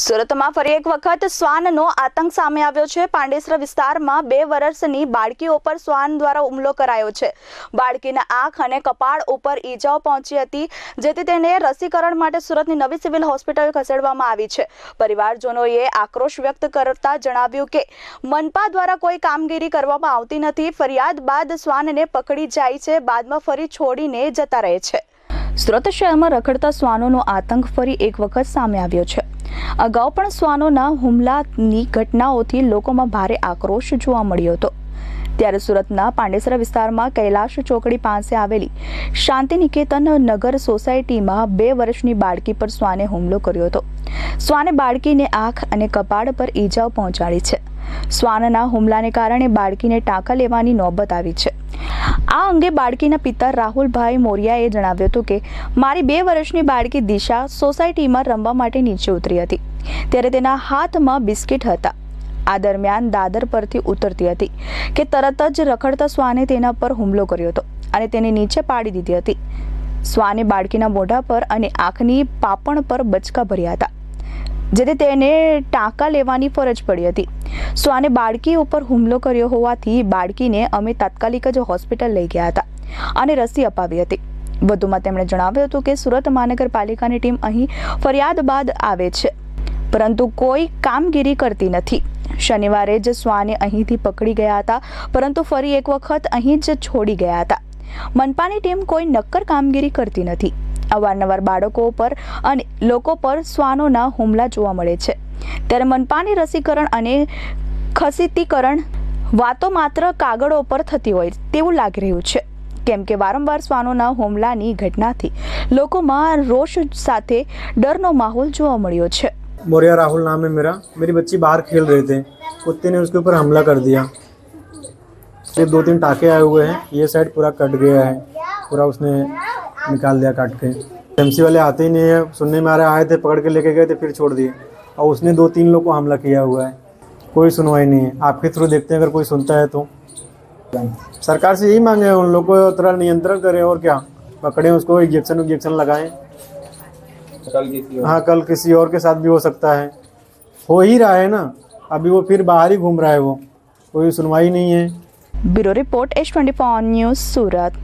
સુરતમાં ફરી એક વખત શ્વાનનો આતંક સામે આવ્યો છે. પાંડેસરા વિસ્તારમાં બે વર્ષની બાળકી ઉપર શ્વાન દ્વારા હુમલો કરાયો છે. બાળકીના આંખ અને કપાળ ઉપર ઈજાઓ પહોંચી હતી, જેથી તેને રસીકરણ માટે સુરતની નવી સિવિલ હોસ્પિટલ ખસેડવામાં આવી છે. પરિવારજનોએ આક્રોશ વ્યક્ત કરતા જણાવ્યું કે, મનપા દ્વારા કોઈ કામગીરી કરવામાં આવતી નથી. ફરિયાદ બાદ શ્વાનને પકડી જાય છે, બાદમાં ફરી છોડીને જતા રહે છે. સુરત શહેરમાં રખડતા શ્વાનોનો આતંક ફરી એક વખત સામે આવ્યો છે. અગાઉ પણ શ્વાનોના હુમલાની ઘટનાઓથી લોકોમાં ભારે આક્રોશ જોવા મળ્યો હતો. ત્યારે સુરતના પાંડેસરા વિસ્તારમાં કૈલાશ ચોકડી પાસે આવેલી શાંતિ નિકેતન નગર સોસાયટીમાં બે વર્ષની બાળકી પર શ્વાને હુમલો કર્યો હતો. શ્વાને બાળકીને આંખ અને કપાળ પર ઈજાઓ પહોંચાડી છે. શ્વાનના હુમલાને કારણે બાળકીને ટાંકા લેવાની નોબત આવી છે. આ અંગે બાળકીના પિતા રાહુલભાઈ મોરિયાએ જણાવ્યું હતું કે, મારી બે વર્ષની બાળકી દિશા સોસાયટીમાં રમવા માટે નીચે ઉતરી હતી. ત્યારે તેના હાથમાં બિસ્કિટ હતા. આ દરમિયાન દાદર પરથી ઉતરતી હતી કે તરત જ રખડતા શ્વાને તેના પર હુમલો કર્યો હતો અને તેને નીચે પાડી દીધી હતી. શ્વાને બાળકીના મોઢા પર અને આંખની પાપણ પર બચકા ભર્યા હતા, જેથી તેને ટાંકા લેવાની ફરજ પડી હતી. શ્વાને બાળકી ઉપર હુમલો કર્યો હોવાથી બાળકીને અમે તાત્કાલિક જ હોસ્પિટલ લઈ ગયા હતા અને રસી અપાવી હતી. વધુમાં તેમણે જણાવ્યું હતું કે સુરત મહાનગરપાલિકાની ટીમ અહીં ફરિયાદ બાદ આવે છે, પરંતુ કોઈ કામગીરી કરતી નથી. શનિવારે જ શ્વાને અહીંથી પકડી ગયા હતા, પરંતુ ફરી એક વખત અહીં જ છોડી ગયા હતા. મનપાની ટીમ કોઈ નક્કર કામગીરી કરતી નથી. અવારનવાર બાળકો પર અને લોકો પર શ્વાનોના હુમલા જોવા મળે છે ત્યારે મનપાની રસીકરણ અને ખસીતીકરણ વાતો માત્ર કાગળો પર થતી હોય તેવું લાગી રહ્યું છે કેમ કે વારંવાર શ્વાનોના હુમલાની ઘટનાથી લોકોમાં રોષ સાથે ડરનો માહોલ જોવા મળ્યો છે मोरिया राहुल नाम है मेरा मेरी बच्ची बाहर खेल रहे थे कुत्ते ने उसके ऊपर हमला कर दिया फिर दो तीन टाके आए हुए हैं ये साइड पूरा कट गया है पूरा उसने निकाल दिया काट के। एमसी वाले आते ही नहीं है सुनने में आ रहे आए थे पकड़ के लेके गए थे फिर छोड़ दिए। और उसने दो तीन लोग को हमला किया हुआ है। कोई सुनवाई नहीं है। आपके थ्रू देखते हैं अगर कोई सुनता है तो। सरकार से यही मांगे उन लोग को थोड़ा नियंत्रण करें और क्या। पकड़े उसको इंजेक्शन उजेक्शन लगाएँ। कल हाँ कल किसी और के साथ भी हो सकता है। हो ही रहा है ना। अभी वो फिर बाहर ही घूम रहा है वो। कोई सुनवाई नहीं है। Bureau report H twenty news Surat.